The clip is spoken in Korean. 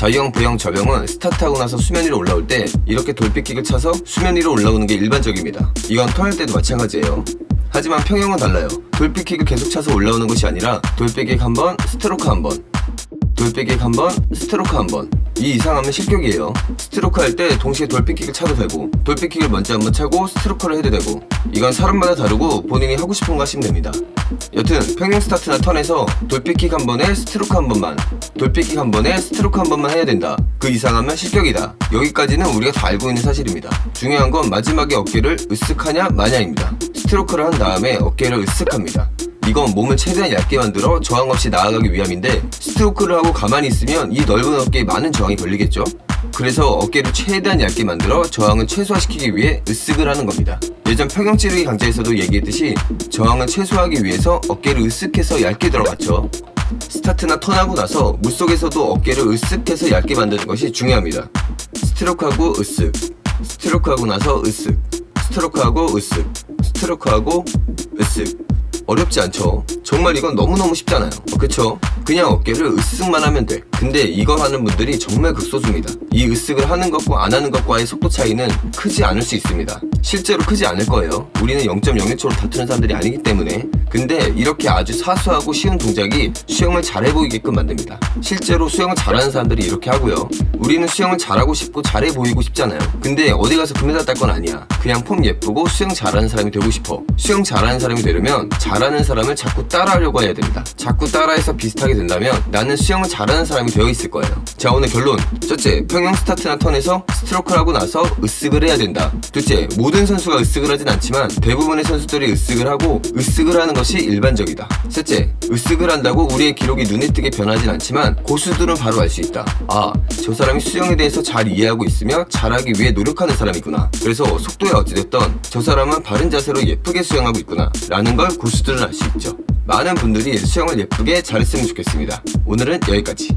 자유형, V형, 저병은 스타트하고 나서 수면 위로 올라올 때 이렇게 돌pit킥을 차서 수면 위로 올라오는 게 일반적입니다. 이건 턴할 때도 마찬가지예요. 하지만 평형은 달라요. 돌pit킥을 계속 차서 올라오는 것이 아니라 돌pit킥 한 번, 스트로크 한 번. 돌pit킥 한 번, 스트로크 한 번. 이 이상하면 실격이에요. 스트로크 할 때 동시에 돌pit킥을 차도 되고, 돌pit킥을 먼저 한번 차고 스트로크를 해도 되고, 이건 사람마다 다르고 본인이 하고 싶은 거 하시면 됩니다. 여튼 평행 스타트나 턴에서 돌pit킥 한 번에 스트로크 한 번만, 돌pit킥 한 번에 스트로크 한 번만 해야 된다. 그 이상하면 실격이다. 여기까지는 우리가 다 알고 있는 사실입니다. 중요한 건 마지막에 어깨를 으쓱하냐 마냐입니다. 스트로크를 한 다음에 어깨를 으쓱합니다. 이건 몸을 최대한 얇게 만들어 저항 없이 나아가기 위함인데 스트로크를 하고 가만히 있으면 이 넓은 어깨에 많은 저항이 걸리겠죠? 그래서 어깨를 최대한 얇게 만들어 저항을 최소화시키기 위해 으쓱을 하는 겁니다. 예전 평형 찌르기 강좌에서도 얘기했듯이 저항을 최소화하기 위해서 어깨를 으쓱해서 얇게 들어갔죠. 스타트나 턴하고 나서 물속에서도 어깨를 으쓱해서 얇게 만드는 것이 중요합니다. 스트로크하고 으쓱, 스트로크하고 나서 으쓱, 스트로크하고 으쓱, 스트로크하고 으쓱. 어렵지 않죠. 정말 이건 너무너무 쉽잖아요. 어, 그쵸? 그냥 어깨를 으쓱만 하면 돼. 근데 이거 하는 분들이 정말 극소수입니다. 이 으쓱을 하는 것과 안 하는 것과의 속도 차이는 크지 않을 수 있습니다. 실제로 크지 않을 거예요. 우리는 0.01초로 다투는 사람들이 아니기 때문에. 근데 이렇게 아주 사소하고 쉬운 동작이 수영을 잘 해 보이게끔 만듭니다. 실제로 수영을 잘하는 사람들이 이렇게 하고요. 우리는 수영을 잘하고 싶고 잘해 보이고 싶잖아요. 근데 어디 가서 금메달 딸 건 아니야. 그냥 폼 예쁘고 수영 잘하는 사람이 되고 싶어. 수영 잘하는 사람이 되려면 잘하는 사람을 자꾸 따 라하려고 해야 된다. 자꾸 따라해서 비슷하게 된다면 나는 수영을 잘하는 사람이 되어 있을 거예요. 자 오늘 결론. 첫째, 평형 스타트나 턴에서 스트로크를 하고 나서 으쓱을 해야 된다. 둘째, 모든 선수가 으쓱을 하진 않지만 대부분의 선수들이 으쓱을 하고 으쓱을 하는 것이 일반적이다. 셋째, 으쓱을 한다고 우리의 기록이 눈에 띄게 변하진 않지만 고수들은 바로 알 수 있다. 아, 저 사람이 수영에 대해서 잘 이해하고 있으며 잘하기 위해 노력하는 사람이구나. 그래서 속도에 어찌됐던 저 사람은 바른 자세로 예쁘게 수영하고 있구나. 라는 걸 고수들은 알 수 있죠. 많은 분들이 수영을 예쁘게 잘했으면 좋겠습니다. 오늘은 여기까지.